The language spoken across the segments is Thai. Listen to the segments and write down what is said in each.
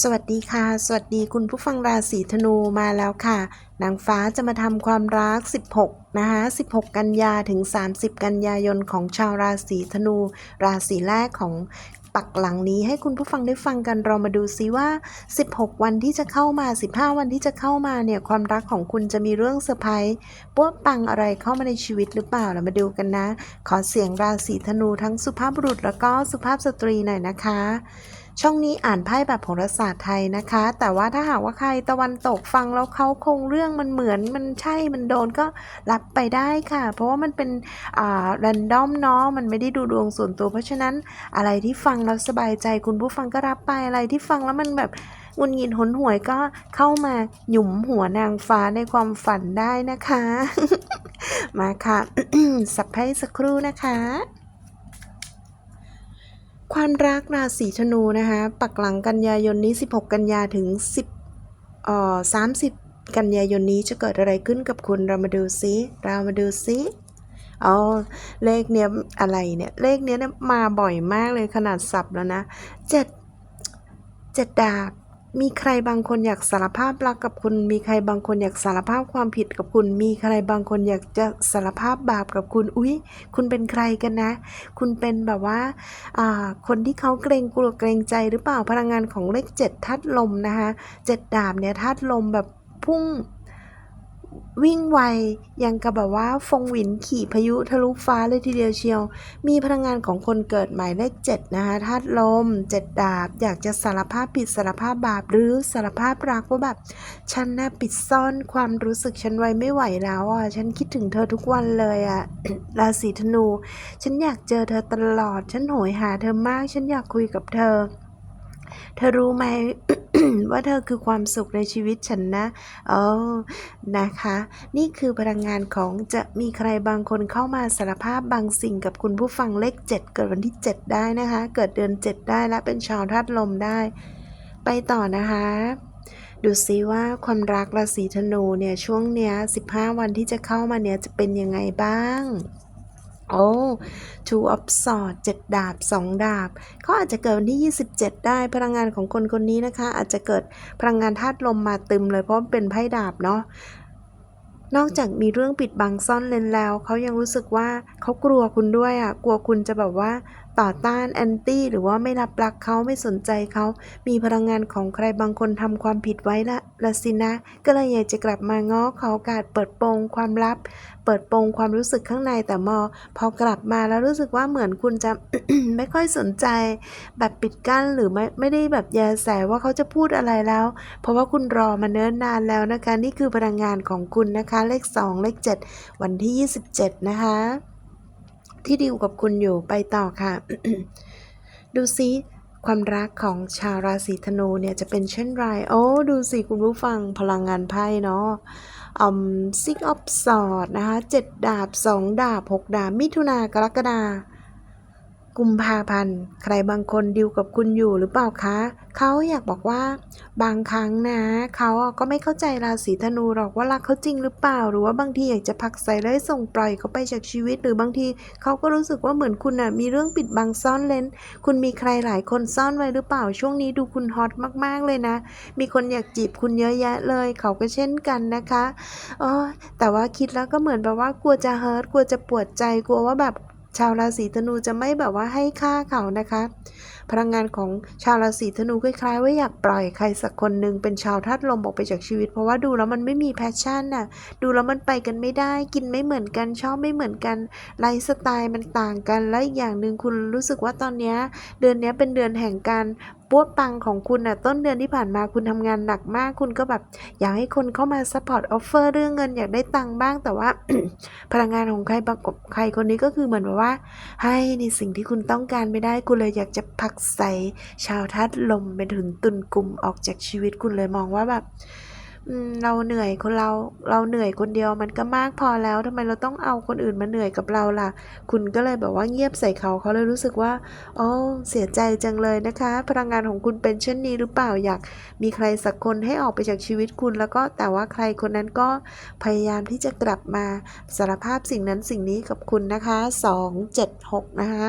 สวัสดีค่ะ สวัสดีคุณผู้ฟังราศีธนูมาแล้วค่ะ นางฟ้าจะมาทำความรัก 16 นะคะ 16 กันยาถึง 30 กันยายนของชาวราศีธนู ราศีแรกของปักหลังนี้ให้คุณผู้ฟังได้ฟังกันเรามาดูซิว่า 16 วันที่จะเข้ามา 15 วันที่จะเข้ามาเนี่ยความรักของคุณจะมีเรื่องเซอร์ไพรส์ปั้วปังอะไรเข้ามาในชีวิตหรือเปล่าเรามาดูกันนะ ขอเสียงราศีธนูทั้งสุภาพบุรุษแล้วก็สุภาพสตรีหน่อยนะคะ ช่องนี้อ่านไพ่แบบโหราศาสตร์ไทยนะคะ แต่ว่าถ้าหากว่าใครตะวันตกฟังแล้วเขาคงเรื่องมันเหมือนมันใช่มันโดนก็รับไปได้ค่ะ เพราะว่ามันเป็นอ่าแรนดอมเนาะมันไม่ได้ดูดวงส่วนตัว เพราะฉะนั้นอะไรที่ฟังแล้วสบายใจคุณผู้ฟังก็รับไปอะไรที่ฟังแล้วมันแบบงุนงินหนหวยก็เข้ามาหยุมหัวนางฟ้าในความฝันได้นะคะ มาค่ะ สับไพ่สักครู่นะคะ ความรักราศีธนูนะคะปักหลังกันยายนนี้ 16 กันยาถึง 10เอ่อ30 กันยายนนี้จะเกิดอะไรขึ้นกับคุณเรามาดูซิเรามาดูซิอ๋อเลขเนี้ยอะไรเนี่ยเลขเนี้ยมาบ่อยมากเลยขนาดสับแล้วนะเจ็ดเจ็ดดาบ มีใครบางคนอยากสารภาพรักกับคุณ มีใครบางคนอยากสารภาพความผิดกับคุณ มีใครบางคนอยากจะสารภาพบาปกับคุณ อุ๊ย คุณเป็นใครกันนะ คุณเป็นแบบว่าอ่าคนที่เขาเกรงกลัวเกรงใจหรือเปล่า พลังงานของเลขเจ็ดธาตุลมนะคะเจ็ดดาบเนี่ยธาตุลมแบบพุ่ง วิ่งไวยังกับแบบว่าฟงหวินขี่พายุทะลุฟ้าเลยทีเดียวเชียว มีพลังงานของคนเกิดหมายเลขเจ็ดนะคะธาตุลมเจ็ดดาบ อยากจะสารภาพผิดสารภาพบาปหรือสารภาพรักว่าแบบฉันน่ะปิดซ่อนความรู้สึกฉันไว้ไม่ไหวแล้วอะฉันคิดถึงเธอทุกวันเลยอะราศีธนู ฉันอยากเจอเธอตลอด ฉันโหยหาเธอมาก ฉันอยากคุยกับเธอ เธอรู้ไหมว่าเธอคือความสุขในชีวิตฉันนะเออนะคะ นี่คือพลังงานของจะมีใครบางคนเข้ามาสารภาพบางสิ่งกับคุณผู้ฟังเลข7เกิดวันที่ 7 ได้นะคะ เกิดเดือน 7 ได้และเป็นชาวธาตุลมได้ ไปต่อนะคะดูซิว่าความรักราศีธนูเนี่ยช่วงเนี้ย 15 วันที่จะเข้ามาเนี่ยจะเป็นยังไงบ้าง โอ้ two of swords เจ็ดดาบสองดาบ เขาอาจจะเกิดวันที่ 27 ได้พลังงานของคนคนนี้นะคะ อาจจะเกิดพลังงานธาตุลมมาตึมเลยเพราะมันเป็นไพ่ดาบเนาะนอกจากมีเรื่องปิดบังซ่อนเลนแล้ว เขายังรู้สึกว่าเขากลัวคุณด้วยอะ กลัวคุณจะแบบว่า ต่อต้านแอนตี้หรือว่าไม่รับรักเขาไม่สนใจเขา มีพลังงานของใครบางคนทำความผิดไว้ละละสินะ ก็เลยอยากจะกลับมาง้อเขาโอกาสเปิดโปงความลับ เปิดโปงความรู้สึกข้างในแต่มอ พอกลับมาแล้วรู้สึกว่าเหมือนคุณจะไม่ค่อยสนใจ แบบปิดกั้นหรือไม่ไม่ได้แบบแยแสว่าเขาจะพูดอะไรแล้ว เพราะว่าคุณรอมาเนิ่นนานแล้วนะคะ นี่คือพลังงานของคุณนะคะ เลข 2 เลข 7 วันที่ 27 นะคะ ที่ดิวกับคุณอยู่ไปต่อค่ะ ดูซิความรักของชาวราศีธนูเนี่ยจะเป็นเช่นไร โอ้ ดูสิคุณผู้ฟังพลังงานไพ่เนาะอืมซิกออฟสอดนะคะเจ็ดดาบสองดาบหกดาบ มิถุนากรกฎา กุมภาพันธ์ ใครบางคนดิวกับคุณอยู่หรือเปล่าคะ เขาอยากบอกว่า บางครั้งนะ เขาก็ไม่เข้าใจราศีธนูหรอกว่ารักเขาจริงหรือเปล่า หรือว่าบางทีอยากจะผลักใส่และส่งปล่อยเขาไปจากชีวิต หรือบางทีเขาก็รู้สึกว่าเหมือนคุณอะมีเรื่องปิดบังซ่อนเลนคุณมีใครหลายคนซ่อนไว้หรือเปล่า ช่วงนี้ดูคุณฮอตมากๆเลยนะ มีคนอยากจีบคุณเยอะแยะเลย เขาก็เช่นกันนะคะเออแต่ว่าคิดแล้วก็เหมือนแบบว่ากลัวจะเฮิร์ตกลัวจะปวดใจกลัวว่าแบบ ชาวราศีธนูจะไม่แบบว่าให้ค่าเขานะคะ พลังงานของชาวราศีธนูคล้ายๆว่าอยากปล่อยใครสักคนหนึ่งเป็นชาวธาตุลมออกไปจากชีวิต เพราะว่าดูแล้วมันไม่มีแพชชั่นน่ะ ดูแล้วมันไปกันไม่ได้ กินไม่เหมือนกันชอบไม่เหมือนกันไลฟ์สไตล์มันต่างกัน และอีกอย่างหนึ่งคุณรู้สึกว่าตอนนี้เดือนนี้เป็นเดือนแห่งการ ปวดปังของคุณน่ะต้นเดือนที่ผ่านมาคุณทำงานหนักมาก คุณก็แบบอยากให้คนเข้ามาซัพพอร์ตออฟเฟอร์เรื่องเงินอยากได้ตังค์บ้าง แต่ว่าพลังงานของใครประกบใครคนนี้ก็คือเหมือนแบบว่า ให้ในสิ่งที่คุณต้องการไม่ได้คุณเลยอยากจะผักใส่ชาวทัดลมไปถึงตุนกลุ่มออกจากชีวิตคุณเลยมองว่าแบบ เราเหนื่อยคนเรา เราเหนื่อยคนเดียวมันก็มากพอแล้วทำไมเราต้องเอาคนอื่นมาเหนื่อยกับเราล่ะ คุณก็เลยแบบว่าเงียบใส่เขาเขาเลยรู้สึกว่าโอ้เสียใจจังเลยนะคะ พลังงานของคุณเป็นเช่นนี้หรือเปล่าอยาก มีใครสักคนให้ออกไปจากชีวิตคุณ แล้วก็แต่ว่าใครคนนั้นก็พยายามที่จะกลับมาสารภาพสิ่งนั้นสิ่งนี้กับคุณนะคะสองเจ็ดหกนะคะ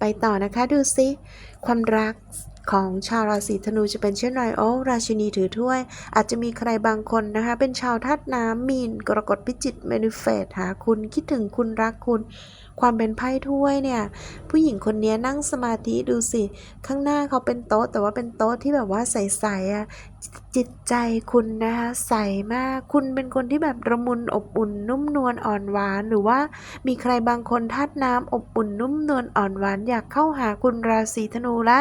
ไปต่อนะคะดูซิความรัก ของชาวราศีธนูจะเป็นเช่นไรโอ้ราชินีถือถ้วย อาจจะมีใครบางคนนะคะ เป็นชาวธาตุน้ำมีนกรกฎพิจิตเมนิเฟตหาคุณคิดถึงคุณรักคุณความเป็นไพ่ถ้วยเนี่ย ผู้หญิงคนนี้นั่งสมาธิดูสิ ข้างหน้าเขาเป็นโต๊ะ แต่ว่าเป็นโต๊ะที่แบบว่าใสๆอะ จิตใจคุณนะคะใสมาก คุณเป็นคนที่แบบระมุนอบอุ่นนุ่มนวลอ่อนหวาน หรือว่ามีใครบางคนธาตุน้ำอบอุ่นนุ่มนวลอ่อนหวานอยากเข้าหาคุณราศีธนูละ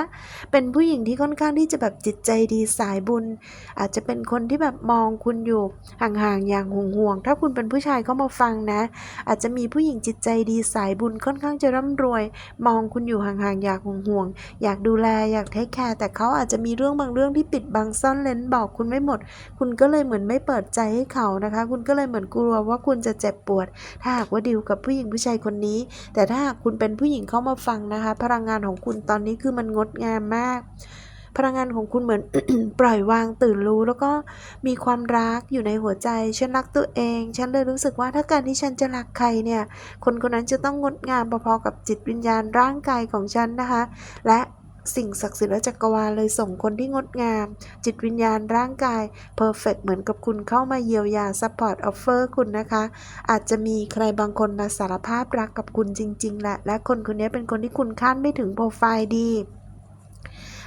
เป็นผู้หญิงที่ค่อนข้างที่จะแบบจิตใจดีสายบุญ อาจจะเป็นคนที่แบบมองคุณอยู่ห่างๆอย่างห่วงๆถ้าคุณเป็นผู้ชายเข้ามาฟังนะ อาจจะมีผู้หญิงจิตใจดีสายบุญค่อนข้างจะร่ำรวย มองคุณอยู่ห่างๆอยากห่วงๆอยากดูแลอยากเทคแคร์แต่เขาอาจจะมีเรื่องบางเรื่องที่ปิดบังซ่อนเลนบอกคุณไม่หมด คุณก็เลยเหมือนไม่เปิดใจให้เขานะคะ คุณก็เลยเหมือนกลัวว่าคุณจะเจ็บปวด ถ้าหากว่าดิวกับผู้หญิงผู้ชายคนนี้ แต่ถ้าหากคุณเป็นผู้หญิงเข้ามาฟังนะคะ พลังงานของคุณตอนนี้คือมันงดงามมากพลังงานของคุณเหมือนปล่อยวางตื่นรู้ แล้วก็มีความรักอยู่ในหัวใจ ฉันรักตัวเอง ฉันเลยรู้สึกว่าถ้าการที่ฉันจะรักใครเนี่ย คนคนนั้นจะต้องงดงามพอๆกับจิตวิญญาณร่างกายของฉันนะคะ และ สิ่งศักดิ์สิทธิ์และจักรวาลเลยส่งคนที่งดงาม จิตวิญญาณร่างกายเพอร์เฟกเหมือนกับคุณเข้ามาเยียวยาซัพพอร์ตออฟเฟอร์คุณนะคะ อาจจะมีใครบางคนมาสารภาพรักกับคุณจริง ๆ แหละ และคนคนนี้เป็นคนที่คุณคาดไม่ถึงโปรไฟล์ดี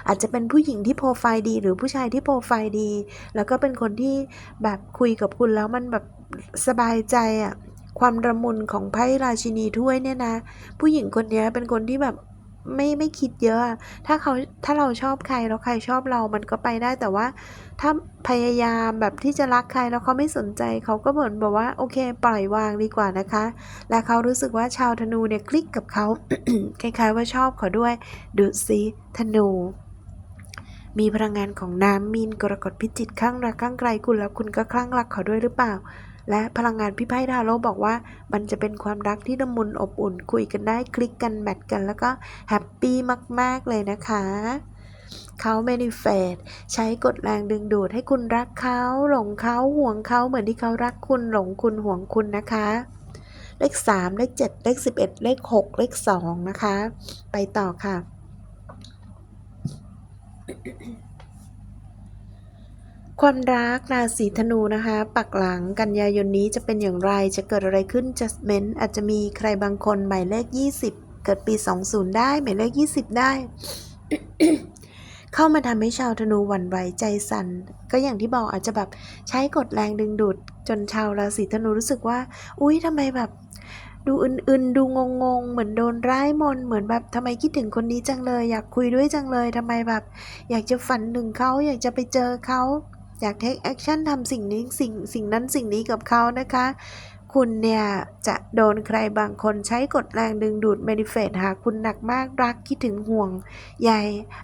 อาจจะเป็นผู้หญิงที่โปรไฟล์ดี หรือผู้ชายที่โปรไฟล์ดี แล้วก็เป็นคนที่แบบคุยกับคุณแล้วมันแบบสบายใจอะความระมุนของไพ่ราชินีถ้วยเนี่ยนะ ผู้หญิงคนนี้เป็นคนที่แบบ ไม่ไม่คิดเยอะถ้าเขาถ้าเราชอบใครแล้วใครชอบเรามันก็ไปได้แต่ว่า ถ้าพยายามแบบที่จะรักใครแล้วเขาไม่สนใจเขาก็เหมือนแบบว่าโอเค ปล่อยวางดีกว่านะคะ และเขารู้สึกว่าชาวธนูเนี่ยคลิกกับเขาคล้ายๆว่าชอบเขาด้วยดูสิธนูมีพลังงานของน้ำมีนกรกฎพิจิตข้างรักข้างไกลคุณแล้วคุณก็คลั่งรักเขาด้วยหรือเปล่า และพลังงานพี่ไพ่ดาโลบอกว่า มันจะเป็นความรักที่ละมุนอบอุ่น คุยกันได้คลิกกันแมทกัน แล้วก็แฮปปี้มาก ๆ เลยนะคะเขาเมนิเฟตใช้กฎแรงดึงดูดให้คุณรักเขาหลงเขาห่วงเขาเหมือนที่เขารักคุณหลงคุณห่วงคุณนะคะ เลข 3 เลข 7 เลข 11 เลข 6 เลข 2 นะคะ ไปต่อค่ะ ความรักราศีธนูนะคะ ปักหลังกันยายนนี้จะเป็นอย่างไรจะเกิดอะไรขึ้น judgment อาจจะมีใครบางคนหมายเลข 20 เกิดปี 20 ได้หมายเลข 20 ได้ เข้ามาทำให้ชาวธนูหวั่นไหวใจสั่นก็อย่างที่บอกอาจจะแบบใช้กฎแรงดึงดูด จนชาวราศีธนูรู้สึกว่า อุ๊ยทำไมแบบดูอึนๆ ดูงงๆ เหมือนโดนร้ายมน เหมือนแบบทำไมคิดถึงคนนี้จังเลย อยากคุยด้วยจังเลยทำไมแบบ อยากจะฝันถึงเขาอยากจะไปเจอเขา อยาก take action ทำสิ่งนี้สิ่งสิ่งนั้นสิ่งนี้กับเขานะคะ คุณเนี่ย จะโดนใครบางคนใช้กฎแรงดึงดูด manifest หาคุณหนักมากรักคิดถึงห่วงใย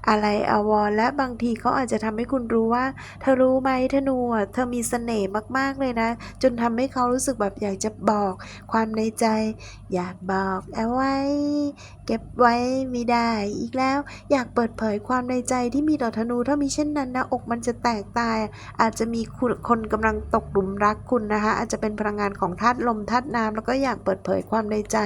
อะไรอวรและบางทีเขาอาจจะทำให้คุณรู้ว่า เธอรู้ไหมธนูเธอมีเสน่ห์มาก ๆ เลยนะ จนทำให้เขารู้สึกแบบอยากจะบอกความในใจ อยากบอกเอาไว้เก็บไว้ไม่ได้อีกแล้ว อยากเปิดเผยความในใจที่มีต่อธนูถ้ามีเช่นนั้นนะอกมันจะแตกตาย อาจจะมีคุณคนกำลังตกหลุมรักคุณนะคะ อาจจะเป็นพลังงานของธาตุลมธาตุน้ำแล้วก็อยากเปิดเผยความในใจ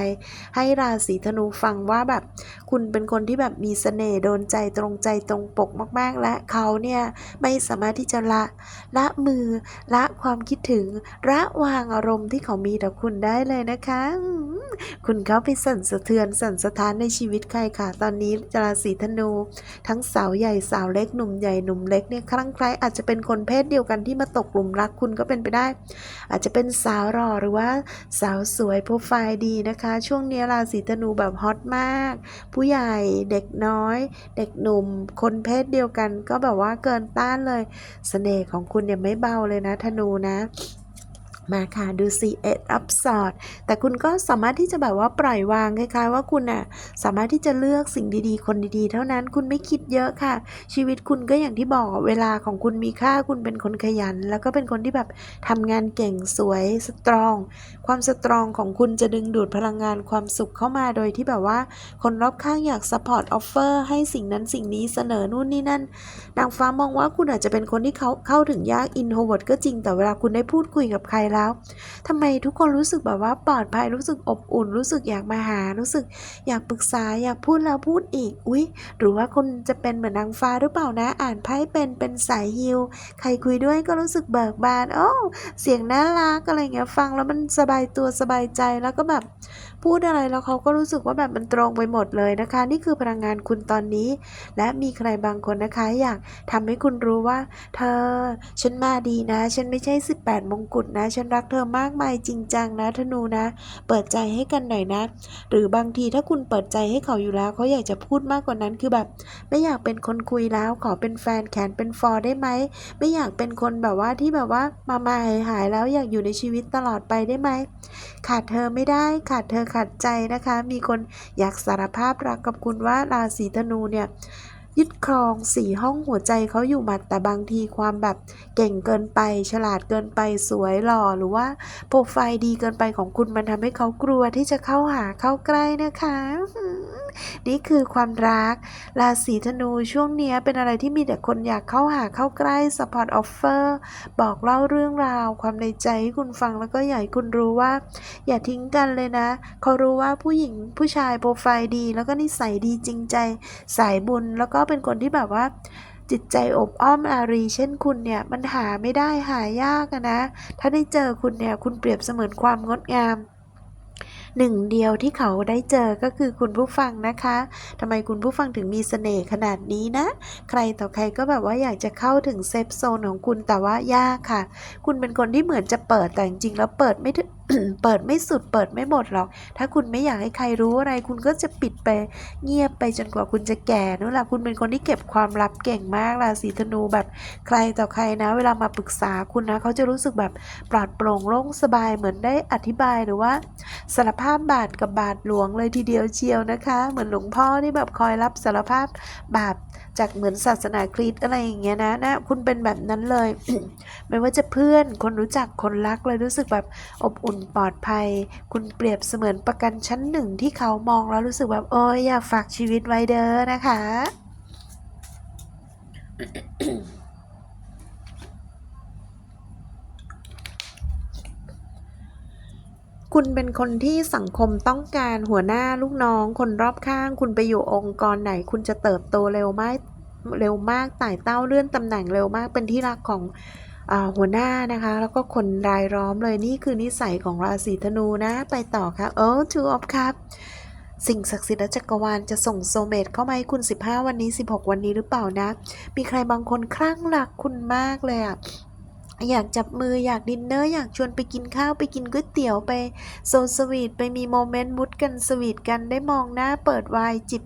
ให้ราศีธนูฟังว่าแบบ คุณเป็นคนที่แบบมีเสน่ห์โดนใจตรงใจตรงปกมาก ๆ และเขาเนี่ยไม่สามารถที่จะละละมือละความคิดถึงละวางอารมณ์ที่เขามีต่อคุณได้เลยนะคะ คุณเขาไปสั่นสะเทือนสั่นสะท้านในชีวิตใครค่ะ ตอนนี้ราศีธนู ทั้งสาวใหญ่สาวเล็กหนุ่มใหญ่หนุ่มเล็กเนี่ยคลั่งไคล้อาจจะเป็นคนเพศเดียวกันที่มาตกหลุมรักคุณก็เป็นไปได้ อาจจะเป็นสาวหล่อหรือว่าสาวสวยโปรไฟล์ดีนะคะ ช่วงนี้ราศีธนูแบบฮอตมาก ผู้ใหญ่เด็กน้อย เด็กหนุ่ม คนเพศเดียวกันก็แบบว่าเกินต้านเลยเสน่ห์ของคุณเนี่ยไม่เบาเลยนะธนูนะ มาค่ะดูสิเอ็ดอัพสอดแต่คุณก็สามารถที่จะแบบว่าปล่อยวางคล้ายๆ ว่าคุณน่ะสามารถที่จะเลือกสิ่งดีๆ คนดีๆ เท่านั้นคุณไม่คิดเยอะค่ะ ชีวิตคุณก็อย่างที่บอกเวลาของคุณมีค่าคุณเป็นคนขยัน แล้วก็เป็นคนที่แบบทำงานเก่งสวยสตรอง ความสตรองของคุณจะดึงดูดพลังงานความสุขเข้ามาโดยที่แบบว่า คนรอบข้างอยากซัพพอร์ตออฟเฟอร์ให้สิ่งนั้นสิ่งนี้เสนอนู่นนี่นั่นนางฟ้ามองว่าคุณอาจจะเป็นคนที่เขาเข้าถึงยากอินโทรเวิร์ดก็จริงแต่เวลาคุณได้พูดคุยกับใครแล้วแล้วทำไมทุกคนรู้สึกแบบว่าปลอดภัยรู้สึกอบอุ่น รู้สึกอยากมาหารู้สึก อยากปรึกษาอยากพูดแล้วพูดอีกอุ๊ย หรือว่าคุณจะเป็นเหมือนนางฟ้าหรือเปล่านะ อ่านไพ่เป็นเป็นสายฮิวใครคุยด้วยก็รู้สึกเบิกบานโอ้เสียงน่ารักอะไรเงี้ยฟังแล้วมันสบายตัวสบายใจแล้วก็แบบ พูดอะไรแล้วเขาก็รู้สึกว่าแบบมันตรงไปหมดเลยนะคะ นี่คือพลังงานคุณตอนนี้ และมีใครบางคนนะคะ อยากทำให้คุณรู้ว่า เธอ ฉันมาดีนะ ฉันไม่ใช่ 18 มงกุฎนะ ฉันรักเธอมากมายจริงจังนะธนูนะ เปิดใจให้กันหน่อยนะ หรือบางทีถ้าคุณเปิดใจให้เขาอยู่แล้วเขาอยากจะพูดมากกว่านั้นคือแบบ ไม่อยากเป็นคนคุยแล้วขอเป็นแฟนแขนเป็นฟอร์ได้ไหมไม่อยากเป็นคนแบบว่าที่แบบว่ามามาหายหายแล้วอยากอยู่ในชีวิตตลอดไปได้ไหมขาดเธอไม่ได้ขาดเธอขัดใจนะคะ มีคนอยากสารภาพรักกับคุณว่าราศีธนูเนี่ย ยึดครองสี่ห้องหัวใจเขาอยู่หมัดแต่บางทีความแบบเก่งเกินไป ฉลาดเกินไปสวยหล่อหรือว่าโปรไฟล์ดีเกินไปของคุณมันทำให้เขากลัวที่จะเข้าหาเข้าใกล้นะคะ นี่คือความรัก ราศีธนูช่วงเนี้ยเป็นอะไรที่มีแต่คนอยากเข้าหาเข้าใกล้ support offer บอกเล่าเรื่องราว ความในใจให้คุณฟังแล้วก็อยากให้คุณรู้ว่า อย่าทิ้งกันเลยนะ เขารู้ว่าผู้หญิงผู้ชายโปรไฟล์ดี แล้วก็นิสัยดีจริงใจ สายบุญแล้วก็เป็นคนที่แบบว่า จิตใจอบอ้อมอารี เช่นคุณเนี่ยมันหาไม่ได้หายากนะ ถ้าได้เจอคุณเนี่ยคุณเปรียบเสมือนความงดงามหนึ่งเดียวที่เขาได้เจอก็คือคุณผู้ฟังนะคะทำไมคุณผู้ฟังถึงมีเสน่ห์ขนาดนี้นะ ใครต่อใครก็แบบว่าอยากจะเข้าถึงเซฟโซนของคุณแต่ว่ายากค่ะ คุณเป็นคนที่เหมือนจะเปิดแต่จริงๆแล้วเปิดไม่ถึง เปิดไม่สุดเปิดไม่หมดหรอก ถ้าคุณไม่อยากให้ใครรู้อะไร คุณก็จะปิดไปเงียบไปจนกว่าคุณจะแก่นู่นแหละคุณเป็นคนที่เก็บความลับเก่งมากราศีธนูแบบใครต่อใครนะ เวลามาปรึกษาคุณนะเขาจะรู้สึกแบบปลอดโปร่งโล่งสบายเหมือนได้อธิบายหรือว่าสารภาพบาปกับบาปหลวงเลยทีเดียวเชียวนะคะ เหมือนหลวงพ่อที่แบบคอยรับสารภาพบาป จากเหมือนศาสนาคริสต์อะไรอย่างเงี้ยนะนะคุณเป็นแบบนั้นเลย ไม่ว่าจะเพื่อนคนรู้จักคนรักเลยรู้สึกแบบอบอุ่นปลอดภัย คุณเปรียบเสมือนประกันชั้นหนึ่งที่เขามองแล้วรู้สึกแบบโอ้ยอยากฝากชีวิตไว้เด้อนะคะ คุณเป็นคนที่สังคมต้องการหัวหน้าลูกน้องคนรอบข้าง คุณไปอยู่องค์กรไหน คุณจะเติบโตเร็วมากเร็วมากไต่เต้าเลื่อนตำแหน่งเร็วมากเป็นที่รักของอหัวหน้านะคะ แล้วก็คนรายล้อมเลยนี่คือนิสัยของราศีธนูนะ ไปต่อค่ะ เออ two of cups สิ่งศักดิ์สิทธิ์และจักรวาลจะส่งโซเมตเข้ามาให้คุณ 15 วันนี้ 16 วันนี้หรือเปล่านะ มีใครบางคนคลั่งรักคุณมากเลยอะ อยากจับมืออยากดินเนอร์อยากชวนไปกินข้าวไปกินก๋วยเตี๋ยวไปโซนสวีทไปมีโมเมนต์มุดกันสวีทกันได้มองหน้าเปิดไวน์จิบ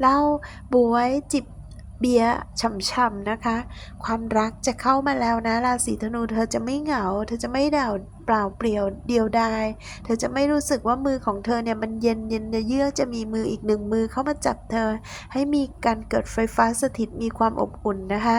เหล้าบวยจิบเบียร์ช่ำๆนะคะ ความรักจะเข้ามาแล้วนะราศีธนูเธอจะไม่เหงา เธอจะไม่เดา เปล่าเปลี่ยวเดียวดาย เธอจะไม่รู้สึกว่ามือของเธอเนี่ยมันเย็นเย็นเยือกจะมีมืออีกหนึ่งมือเข้ามาจับเธอ ให้มีการเกิดไฟฟ้าสถิตมีความอบอุ่นนะคะ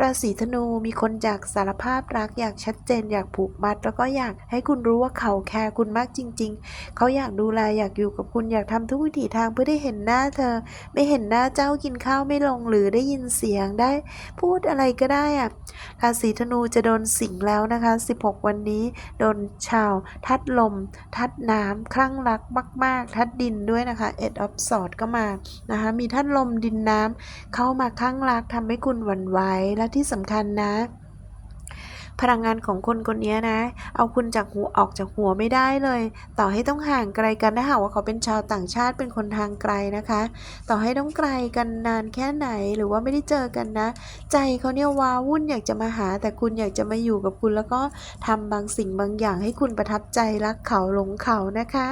ราศีธนูมีคนอยากสารภาพรักอยากชัดเจน อยากผูกมัด แล้วก็อยากให้คุณรู้ว่าเขาแคร์คุณมากจริง ๆ เขาอยากดูแลอยากอยู่กับคุณอยากทำทุกวิถีทางเพื่อได้เห็นหน้าเธอ ไม่เห็นหน้าเจ้ากินข้าวไม่ลงหรือได้ยินเสียงได้ พูดอะไรก็ได้อะราศีธนูจะโดนสิงแล้วนะคะ 16 วันนี้โดนชาวทัดลม ทัดน้ำคลั่งรักมาก ๆ ทัดดินด้วยนะคะเอ็ดออฟสอดก็มานะคะมีทัดลมดินน้ำเข้ามาคลั่งรักทำให้คุณหวั่นไหวและที่สำคัญนะ พลังงานของคนคนนี้นะ เอาคุณจากหัวออกจากหัวไม่ได้เลย ต่อให้ต้องห่างไกลกันถ้าหากว่าเขาเป็นชาวต่างชาติเป็นคนทางไกลนะคะ ต่อให้ต้องไกลกันนานแค่ไหนหรือว่าไม่ได้เจอกันนะ ใจเขาเนี่ยว้าวุ่นอยากจะมาหา แต่คุณอยากจะมาอยู่กับคุณแล้วก็ทำบางสิ่งบางอย่างให้คุณประทับใจรักเขาหลงเขานะคะ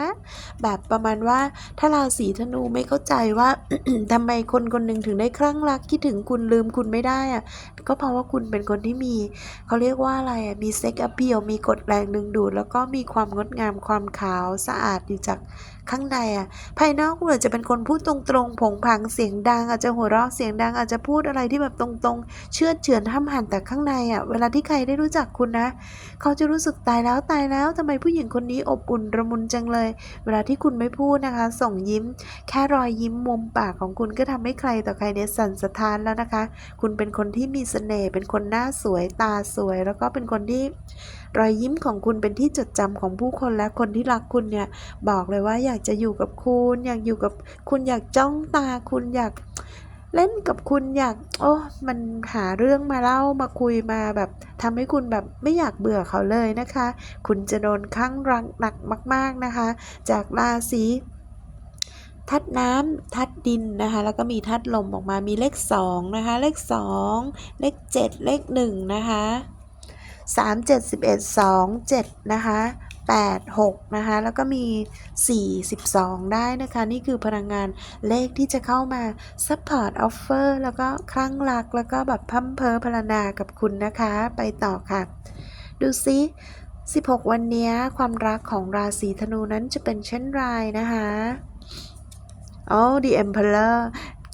แบบประมาณว่าถ้าราศีธนูไม่เข้าใจว่าทำไมคนคนหนึ่งถึงได้คลั่งรักคิดถึงคุณลืมคุณไม่ได้อะก็เพราะว่าคุณเป็นคนที่มี เขาเรียกว่าอะไรอะมีเซ็กอ p พ a l มีกฎแรงดึงดูด แล้วก็มีความงดงามความขาวสะอาดอยู่จาก ข้างในอะภายนอกคุณอาจจะเป็นคนพูดตรงๆ ผงผางเสียงดัง อาจจะหัวเราะเสียงดังอาจจะพูดอะไรที่แบบตรงๆ เชื่อเฉือนห้ามหันแต่ข้างในอะเวลาที่ใครได้รู้จักคุณนะ เขาจะรู้สึกตายแล้วตายแล้วทำไมผู้หญิงคนนี้อบอุ่นระมุนจังเลย เวลาที่คุณไม่พูดนะคะ ส่งยิ้ม แค่รอยยิ้มมุมปากของคุณก็ทำให้ใครต่อใครเนี่ยสั่นสะท้านแล้วนะคะ คุณเป็นคนที่มีเสน่ห์เป็นคนหน้าสวยตาสวย แล้วก็เป็นคนที่รอยยิ้มของคุณเป็นที่จดจำของผู้คนและคนที่รักคุณเนี่ยบอกเลยว่าอยากจะอยู่กับคุณ อยากอยู่กับคุณอยากจ้องตาคุณอยากเล่นกับคุณอยาก โอ้มันหาเรื่องมาเล่ามาคุยมาแบบทำให้คุณแบบไม่อยากเบื่อเขาเลยนะคะ คุณจะโดนข้างรักหนักมาก ๆนะคะ จากราศีทัดน้ำทัดดินนะคะแล้วก็มีทัดลมออกมามีเลขสองนะคะเลขสองเลขเจ็ดเลขหนึ่งนะคะ สามเจ็ดสิบเอ็ดสองเจ็ดนะคะแปดหกนะคะแล้วก็มีสี่สิบสองได้นะคะ นี่คือพลังงานเลขที่จะเข้ามา support offer แล้วก็คลั่งรัก แล้วก็แบบพัมเพอพรรณนากับคุณนะคะ ไปต่อค่ะ ดูซิ16 วันนี้ความรักของราศีธนูนั้นจะเป็นเช่นไรนะคะโอ้ The Emperor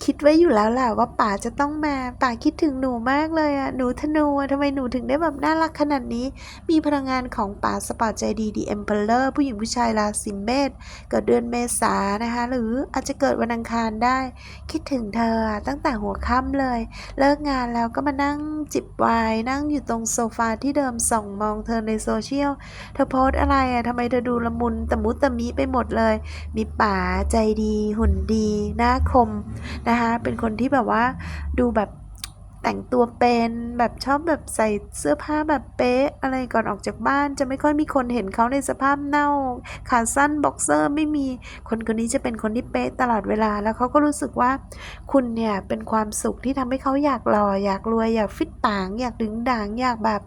คิดไว้อยู่แล้วแหละว่าป๋าจะต้องมาป๋าคิดถึงหนูมากเลยอะหนูธนูอะทำไมหนูถึงได้แบบน่ารักขนาดนี้ มีพลังงานของป๋าสปอร์ตใจดี The Emperor ผู้หญิงผู้ชายราศีเมษเกิดเดือนเมษานะคะ หรืออาจจะเกิดวันอังคารได้ คิดถึงเธอตั้งแต่หัวค่ำเลย เลิกงานแล้วก็มานั่งจิบไวน์นั่งอยู่ตรงโซฟาที่เดิมส่องมองเธอในโซเชียลเธอโพสอะไรอะทำไมเธอดูละมุนตะมุตะมิไปหมดเลย มีป๋าใจดีหุ่นดีหน้าคมนะคะ เป็นคนที่แบบว่าดูแบบแต่งตัวเป็นแบบชอบแบบใส่เสื้อผ้าแบบเป๊ะอะไรก่อนออกจากบ้านจะไม่ค่อยมีคนเห็นเขาในสภาพเน่าขาสั้นบ็อกเซอร์ไม่มีคนคนนี้จะเป็นคนที่เป๊ะตลอดเวลาแล้วเขาก็รู้สึกว่าคุณเนี่ยเป็นความสุขที่ทำให้เขาอยากหล่ออยากรวยอยากฟิตปาง อยากดึงด่างอยากแบบ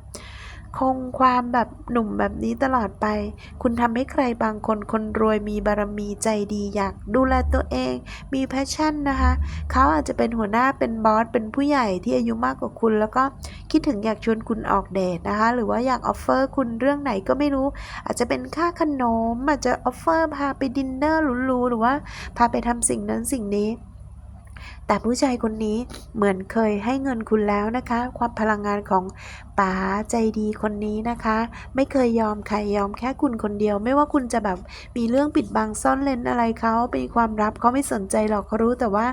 คงความแบบหนุ่มแบบนี้ตลอดไป คุณทำให้ใครบางคนคนรวยมีบารมีใจดีอยากดูแลตัวเอง มีแพชชั่นนะคะ เขาอาจจะเป็นหัวหน้าเป็นบอส เป็นผู้ใหญ่ที่อายุมากกว่าคุณ แล้วก็คิดถึงอยากชวนคุณออกเดทนะคะ หรือว่าอยากออฟเฟอร์คุณเรื่องไหนก็ไม่รู้ อาจจะเป็นค่าขนม อาจจะออฟเฟอร์พาไปดินเนอร์หรูๆหรือว่าพาไปทำสิ่งนั้นสิ่งนี้ แต่ผู้ชายคนนี้เหมือนเคยให้เงินคุณแล้วนะคะ ความพลังงานของป๋าใจดีคนนี้นะคะ ไม่เคยยอมใครยอมแค่คุณคนเดียว ไม่ว่าคุณจะแบบมีเรื่องปิดบังซ่อนเลนอะไรเขาเป็นความลับเขาไม่สนใจหรอกเขารู้แต่ว่า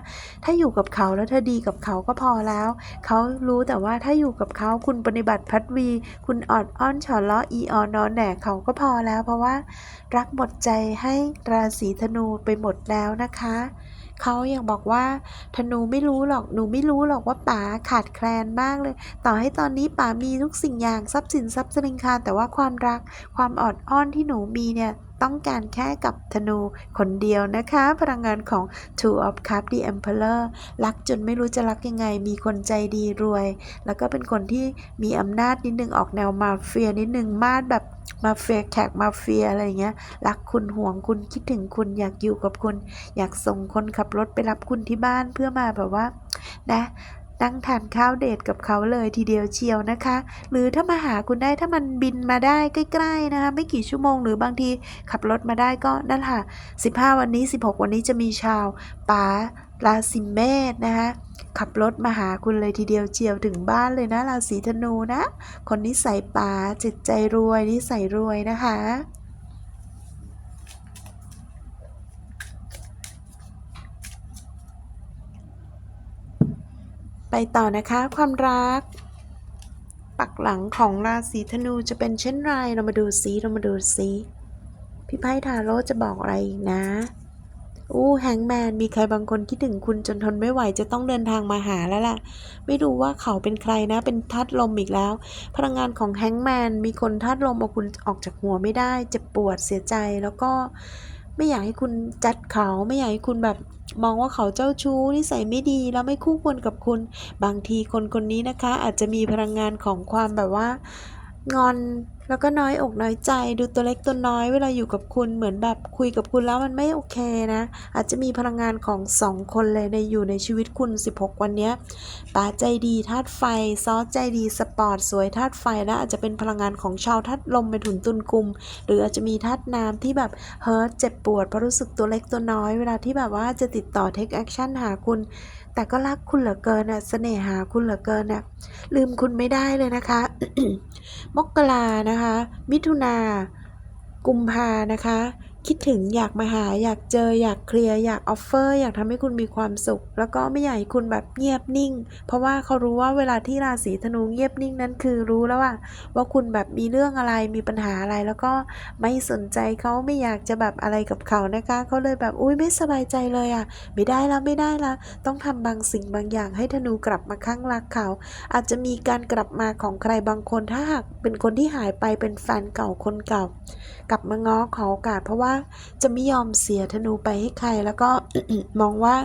ถ้าอยู่กับเขาแล้วเธอดีกับเขาก็พอแล้วเขารู้แต่ว่าถ้าอยู่กับเขาคุณปฏิบัติพัดวี คุณออดอ้อนฉอล้ออีออนอนแหนเขาก็พอแล้ว เพราะว่ารักหมดใจให้ราศีธนูไปหมดแล้วนะคะเขายังบอกว่าธนูไม่รู้หรอกหนูไม่รู้หรอกว่าป๋าขาดแคลนมากเลย ต่อให้ตอนนี้ป๋ามีทุกสิ่งอย่างทรัพย์สินทรัพย์สริงคารแต่ว่าความรักความอดอ้อนที่หนูมีเนี่ยต้องการแค่กับธนูคนเดียวนะคะ พลังงานของ Two of Cups The Emperor รักจนไม่รู้จะรักยังไง มีคนใจดีรวย แล้วก็เป็นคนที่มีอำนาจนิดนึงออกแนวมาเฟียนิดนึงมาดแบบ มาเฟียแขกมาเฟียอะไรเงี้ย รักคุณห่วงคุณคิดถึงคุณอยากอยู่กับคุณ อยากส่งคนขับรถไปรับคุณที่บ้านเพื่อมาแบบว่า นะ นั่งทานข้าวเดทกับเขาเลยทีเดียวเชียวนะคะ หรือถ้ามาหาคุณได้ถ้ามันบินมาได้ใกล้ๆนะคะไม่กี่ชั่วโมงหรือบางทีขับรถมาได้ก็นั่นแหละ15 วันนี้ 16 วันนี้จะมีชาวป๋าราศีเมษนะคะขับรถมาหาคุณเลยทีเดียวเชียวถึงบ้านเลยนะราศีธนูนะ คนนิสัยป๋าจิตใจรวยนิสัยรวยนะคะ ไปต่อนะคะความรัก ปักหลังของราศีธนูจะเป็นเช่นไรเรามาดูซิเรามาดูซิพี่ไพ่ทาโร่จะบอกอะไรนะอู้แฮงแมนมีใครบางคนคิดถึงคุณจนทนไม่ไหวจะต้องเดินทางมาหาแล้วล่ะ ไม่รู้ว่าเขาเป็นใครนะ เป็นธาตุลมอีกแล้ว พลังงานของแฮงแมนมีคนธาตุลมเอาคุณออกจากหัวไม่ได้เจ็บปวดเสียใจแล้วก็ไม่อยากให้คุณจัดเขาไม่อยากให้คุณแบบ มองว่าเขาเจ้าชู้นิสัยไม่ดีแล้วไม่คู่ควรกับคุณ บางทีคนคนนี้นะคะ อาจจะมีพลังงานของความแบบว่า งอน แล้วก็น้อยอกน้อยใจ ดูตัวเล็กตัวน้อยเวลาอยู่กับคุณเหมือนแบบคุยกับคุณแล้วมันไม่โอเคนะ อาจจะมีพลังงานของสองคนเลยในอยู่ในชีวิตคุณ 16 วันนี้ป๋าใจดีธาตุไฟ ซอสใจดีสปอร์ตสวยธาตุไฟและอาจจะเป็นพลังงานของชาวธาตุลมเป็นถุนตุนกุม หรืออาจจะมีธาตุน้ำที่แบบเฮิร์ตเจ็บปวดเพราะรู้สึกตัวเล็กตัวน้อย เวลาที่แบบว่าจะติดต่อเทคแอคชั่นหาคุณ แต่ก็รักคุณเหลือเกินอะเสน่หาคุณเหลือเกินอะลืมคุณไม่ได้เลยนะคะ มกรานะคะ มิถุนากุมภานะคะ คิดถึงอยากมาหาอยากเจออยากเคลียร์อยากออฟเฟอร์อยากทำให้คุณมีความสุข แล้วก็ไม่อยากให้คุณแบบเงียบนิ่ง เพราะว่าเขารู้ว่าเวลาที่ราศีธนูเงียบนิ่งนั้นคือรู้แล้วว่า ว่าคุณแบบมีเรื่องอะไรมีปัญหาอะไร แล้วก็ไม่สนใจเขาไม่อยากจะแบบอะไรกับเขานะคะเขาเลยแบบอุ้ยไม่สบายใจเลยอะไม่ได้แล้วไม่ได้ละต้องทำบางสิ่งบางอย่างให้ธนูกลับมาข้างรักเขา อาจจะมีการกลับมาของใครบางคนถ้าหากเป็นคนที่หายไปเป็นแฟนเก่าคนเก่ากลับมาง้อขอโอกาส เพราะว่าจะไม่ยอมเสียธนูไปให้ใคร แล้วก็มองว่า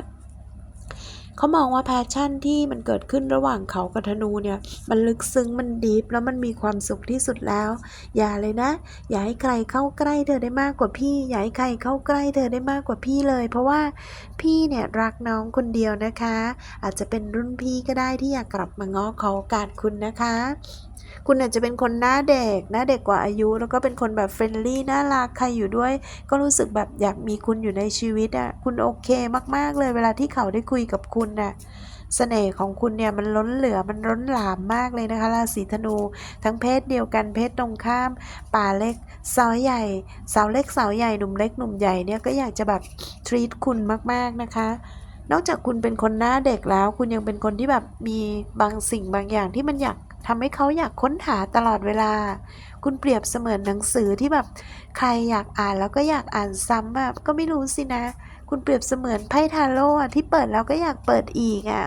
เขามองว่าแพชชั่นที่มันเกิดขึ้นระหว่างเขากับธนูเนี่ย มันลึกซึ้งมันดีฟแล้วมันมีความสุขที่สุดแล้ว อย่าเลยนะ อย่าให้ใครเข้าใกล้เธอได้มากกว่าพี่ อย่าให้ใครเข้าใกล้เธอได้มากกว่าพี่เลย เพราะว่าพี่เนี่ยรักน้องคนเดียวนะคะ อาจจะเป็นรุ่นพี่ก็ได้ที่อยากกลับมาง้อขอโอกาสคุณนะคะ คุณอาจจะเป็นคนหน้าเด็กหน้าเด็กกว่าอายุ แล้วก็เป็นคนแบบเฟรนลี่น่ารักใครอยู่ด้วย ก็รู้สึกแบบอยากมีคุณอยู่ในชีวิตอะคุณโอเคมาก ๆ เลยเวลาที่เขาได้คุยกับคุณน่ะเสน่ห์ของคุณเนี่ยมันล้นเหลือมันล้นหลามมากเลยนะคะราศีธนู ทั้งเพศเดียวกันเพศตรงข้าม ป่าเล็กสาวใหญ่สาวเล็กสาวใหญ่หนุ่มเล็กหนุ่มใหญ่เนี่ยก็อยากจะแบบทรีตคุณมากๆนะคะ นอกจากคุณเป็นคนหน้าเด็กแล้ว คุณยังเป็นคนที่แบบมีบางสิ่งบางอย่างที่มันอยากทำให้เขาอยากค้นหาตลอดเวลา คุณเปรียบเสมือนหนังสือที่แบบใครอยากอ่านแล้วก็อยากอ่านซ้ำแบบก็ไม่รู้สินะ คุณเปรียบเสมือนไพ่ทาโร่ที่เปิดแล้วก็อยากเปิดอีกอะ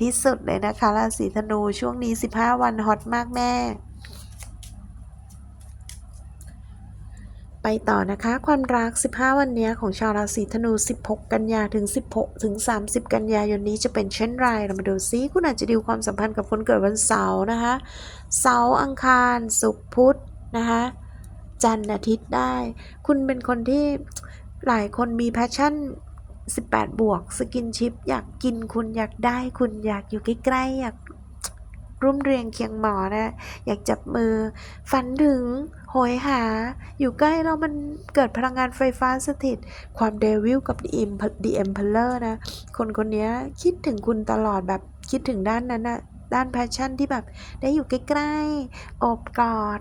ที่สุดเลยนะคะราศีธนูช่วงนี้ 15 วันฮอตมากแม่ ไปต่อนะคะ ความรัก 15 วันนี้ของชาวราศีธนู 16 กันยาถึง 16 ถึง 30 กันยายนนี้จะเป็นเช่นไรเรามาดูซิ คุณอาจจะดีลความสัมพันธ์กับคนเกิดวันเสาร์นะคะ เสาร์อังคารศุกร์พุธนะคะจันทร์อาทิตย์ได้ คุณเป็นคนที่หลายคนมีแพชชั่น 18 บวก สกินชิป อยากกินคุณอยากได้คุณอยากอยู่ใกล้ๆอยาก ร่วมเรียงเคียงหมอนะอยากจับมือ ฝันถึงโหยหา อยู่ใกล้แล้วมันเกิดพลังงานไฟฟ้าสถิต ความเดวิลกับ The Emp- The Emperor นะ คนคนนี้คิดถึงคุณตลอดแบบคิดถึงด้านนั้นนะด้านแพชชั่นที่แบบได้อยู่ใกล้ๆอบกอด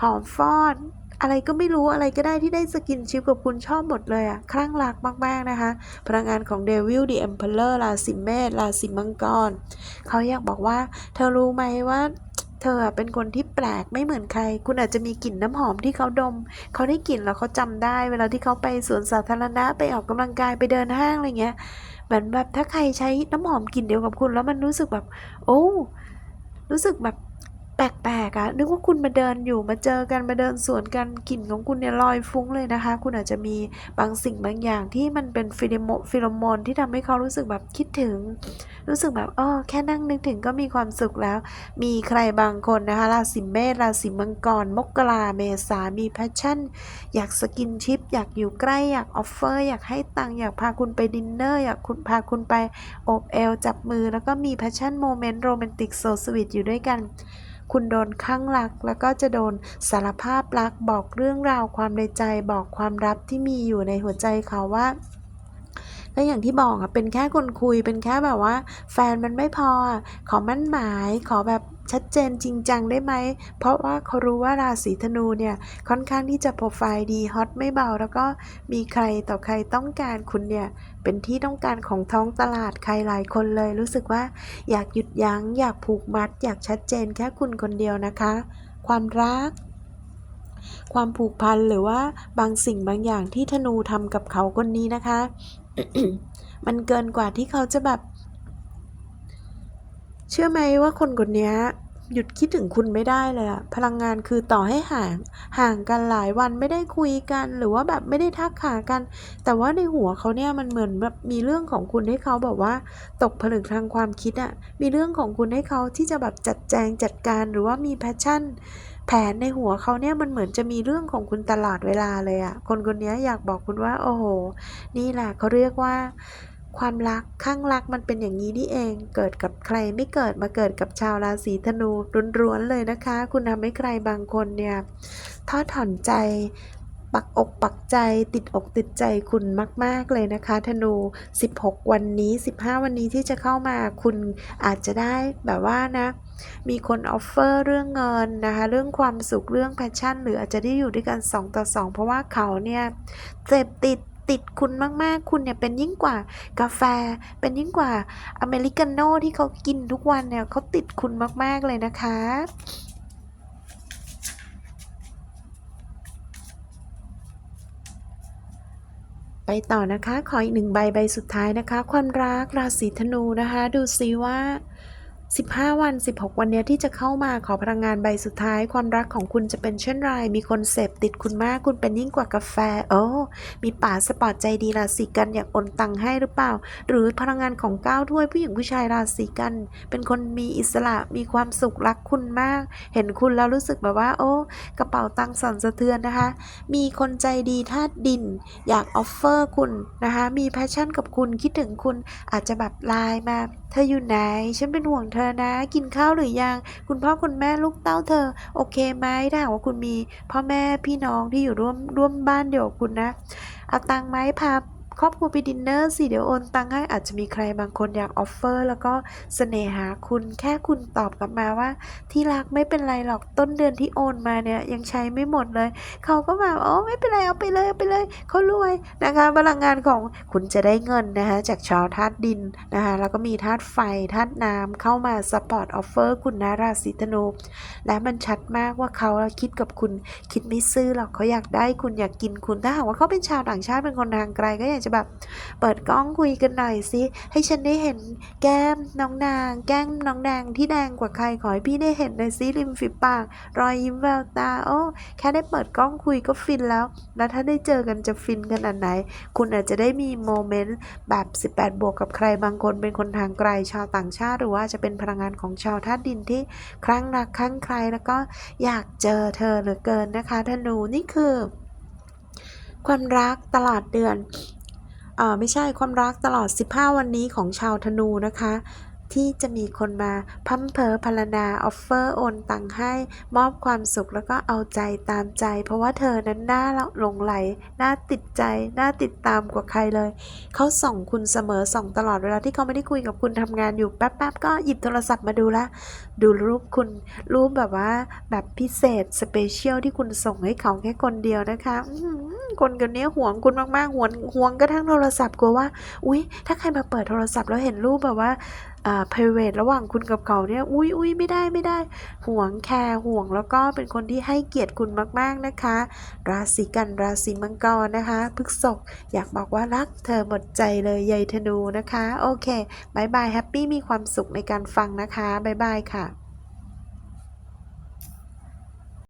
หอมฟอด อะไรก็ไม่รู้อะไรก็ได้ที่ได้สกินชิปกับคุณชอบหมดเลยอะคลั่งรักมาก ๆ นะคะ พลังงานของเดวิล The Emperor ราศีเมษราศีมังกรเขาอยากบอกว่า เธอรู้ไหมว่าเธอเป็นคนที่แปลกไม่เหมือนใคร คุณอาจจะมีกลิ่นน้ำหอมที่เขาดม เขาได้กลิ่นแล้วเขาจำได้ เวลาที่เขาไปสวนสาธารณะไปออกกำลังกายไปเดินห้างอะไรเงี้ย เหมือนแบบถ้าใครใช้น้ำหอมกลิ่นเดียวกับคุณ แล้วมันรู้สึกแบบ โอ้ รู้สึกแบบ แปลกๆอะนึกว่าคุณมาเดินอยู่มาเจอกันมาเดินสวนกันกลิ่นของคุณเนี่ยลอยฟุ้งเลยนะคะ คุณอาจจะมีบางสิ่งบางอย่างที่มันเป็นฟิโมฟิโลโมนที่ทำให้เขารู้สึกแบบคิดถึง รู้สึกแบบอ๋อแค่นั่งนึกถึงก็มีความสุขแล้ว มีใครบางคนนะคะราศีเมษราศีมังกร มกราเมษามีแพชชั่น อยากสกินชิป อยากอยู่ใกล้อยากออฟเฟอร์อยากให้ตังค์อยากพาคุณไปดินเนอร์อยากคุณพาคุณไปอบเอลจับมือแล้วก็มีแพชชั่นโมเมนต์โรแมนติกโซสวีทอยู่ด้วยกัน คุณโดนข้างรัก แล้วก็จะโดนสารภาพรัก บอกเรื่องราวความในใจ บอกความลับที่มีอยู่ในหัวใจเขาว่า และอย่างที่บอกอะเป็นแค่คนคุย เป็นแค่แบบว่า แฟนมันไม่พอ ขอมั่นหมาย ขอแบบชัดเจนจริงจังได้ไหม เพราะว่าเขารู้ว่าราศีธนูเนี่ย ค่อนข้างที่จะโปรไฟล์ดีฮอตไม่เบา แล้วก็มีใครต่อใครต้องการคุณเนี่ย เป็นที่ต้องการของท้องตลาดใครหลายคนเลย รู้สึกว่าอยากหยุดยัง้ง อยากผูกมัด อยากชัดเจนแค่คุณคนเดียวนะคะ ความรักความผูกพันหรือว่าบางสิ่งบางอย่างที่ธนูทำกับเขาคนนี้นะคะ มันเกินกว่าที่เขาจะแบบ เชื่อไหมว่าคนคนนี้หยุดคิดถึงคุณไม่ได้เลยอะพลังงานคือต่อให้ห่างห่างกันหลายวันไม่ได้คุยกัน หรือว่าแบบไม่ได้ทักหากัน แต่ว่าในหัวเขาเนี่ยมันเหมือนแบบมีเรื่องของคุณให้เขาแบบว่า ตกผลึกทางความคิดอะมีเรื่องของคุณให้เขาที่จะแบบจัดแจงจัดการหรือว่ามีแพชชั่น แผนในหัวเขาเนี่ยมันเหมือนจะมีเรื่องของคุณตลอดเวลาเลยอะคนคนนี้อยากบอกคุณว่า โอ้โห นี่แหละเขาเรียกว่า ความรักข้างรักมันเป็นอย่างนี้นี่เอง เกิดกับใครไม่เกิดมาเกิดกับชาวราศีธนูร้วนๆเลยนะคะ คุณทำให้ใครบางคนเนี่ยท้อถอนใจปักอกปักใจติดอกติดใจคุณมาก ๆ เลยนะคะ ธนู 16 วันนี้ 15 วันนี้ที่จะเข้ามาคุณอาจจะได้แบบว่านะ มีคนออฟเฟอร์เรื่องเงินนะคะเรื่องความสุขเรื่องแพชชั่น หรืออาจจะได้อยู่ด้วยกัน 2 ต่อ 2 เพราะว่าเขาเนี่ยเสพติดติดคุณมาก ๆ คุณเนี่ยเป็นยิ่งกว่ากาแฟ เป็นยิ่งกว่าอเมริกาโน่ที่เขากินทุกวันเนี่ยเขาติดคุณมาก ๆ เลยนะคะไปต่อนะคะ ขออีกหนึ่งใบใบสุดท้ายนะคะ ความรักราศีธนูนะคะ ดูซิว่า 15 วัน 16 วันเนี้ยที่จะเข้ามาขอพลังงานใบสุดท้าย ความรักของคุณจะเป็นเช่นไร มีคนเสพติดคุณมาก คุณเป็นยิ่งกว่ากาแฟ โอ้มีป่าสปอร์ตใจดีราศีกันอยากโอนตังค์ให้หรือเปล่า หรือพลังงานของก้าวถ้วยผู้หญิงผู้ชายราศีกัน เป็นคนมีอิสระมีความสุขรักคุณมาก เห็นคุณแล้วรู้สึกแบบว่า โอ้กระเป๋าตังค์สั่นสะเทือนนะคะ มีคนใจดีธาตุดิน อยากออฟเฟอร์คุณนะคะมีแพชชั่นกับคุณคิดถึงคุณอาจจะแบบไลน์มา เธออยู่ไหน ฉันเป็นห่วงเธอนะ กินข้าวหรือยัง คุณพ่อคุณแม่ลูกเต้าเธอ โอเคไหมถ้าหากว่าคุณมีพ่อแม่พี่น้องที่อยู่ร่วมร่วมบ้านเดียวกับคุณนะ เอาตังค์ไหมพา ครอบครัวไปดินเนอร์สิเดี๋ยวโอนตังค์ให้อาจจะมีใครบางคนอยากออฟเฟอร์ แล้วก็เสน่หาคุณแค่คุณตอบกลับมาว่า ที่รักไม่เป็นไรหรอกต้นเดือนที่โอนมาเนี่ยยังใช้ไม่หมดเลย เขาก็แบบโอ้ไม่เป็นไรเอาไปเลยเอาไปเลยเขารวยนะคะพลังงานของคุณจะได้เงินนะคะจากชาวธาตุดินนะคะแล้วก็มีธาตุไฟธาตุน้ำเข้ามาสปอร์ตออฟเฟอร์คุณนะราศีธนูและมันชัดมากว่าเขาคิดกับคุณคิดไม่ซื่อหรอกเขาอยากได้คุณอยากกินคุณถ้าหากว่าเขาเป็นชาวต่างชาติเป็นคนทางไกลก็อยากจะแบบเปิดกล้องคุยกันหน่อยสิให้ฉันได้เห็นแก้มน้องนาง แก้มน้องแดงที่แดงกว่าใครขอให้พี่ได้เห็นในอยซิริมฝีปาก รอยยิ้มแววตาโอ้แค่ได้เปิดกล้องคุยก็ฟินแล้ว แล้วถ้าได้เจอกันจะฟินขนาดไหน คุณอาจจะได้มีโมเมนต์แบบ 18 บวกกับใครบางคนเป็นคนทางไกลชาวต่างชาติ หรือว่าจะเป็นพลังงานของชาวธาตุดินที่ครั้งรักครั้งใครแล้วก็อยากเจอเธอเหลือเกินนะคะธนูนี่คือความรักตลอดเดือน ไม่ใช่ความรักตลอด 15 วันนี้ของชาวธนูนะคะ ที่จะมีคนมาพัมเพอพรรณนาออฟเฟอร์โอนตังให้มอบความสุขแล้วก็เอาใจตามใจ เพราะว่าเธอนั้นน่าหลงไหลน่าติดใจน่าติดตามกว่าใครเลย เขาส่องคุณเสมอส่องตลอดเวลาที่เขาไม่ได้คุยกับคุณทำงานอยู่แป๊บๆก็หยิบโทรศัพท์มาดูละดูรูปคุณรูปแบบว่าแบบพิเศษสเปเชียลที่คุณส่งให้เขาแค่คนเดียวนะคะคนคนนี้หวงคุณมากๆหวงหวงกระทั่งโทรศัพท์กลัวว่า อุ๊ย ถ้าใครมาเปิดโทรศัพท์แล้วเห็นรูปแบบว่า อ่า private ระหว่างคุณกับเขาเนี่ยอุ้ยอุ้ยไม่ได้ไม่ได้ ห่วงแคร์ห่วงแล้วก็เป็นคนที่ให้เกียรติคุณมากๆนะคะ ราศีกันราศีมังกรนะคะพฤกษกอยากบอกว่ารักเธอหมดใจเลยใยธนูนะคะ โอเคบายบายแฮปปี้มีความสุขในการฟังนะคะบายบายค่ะ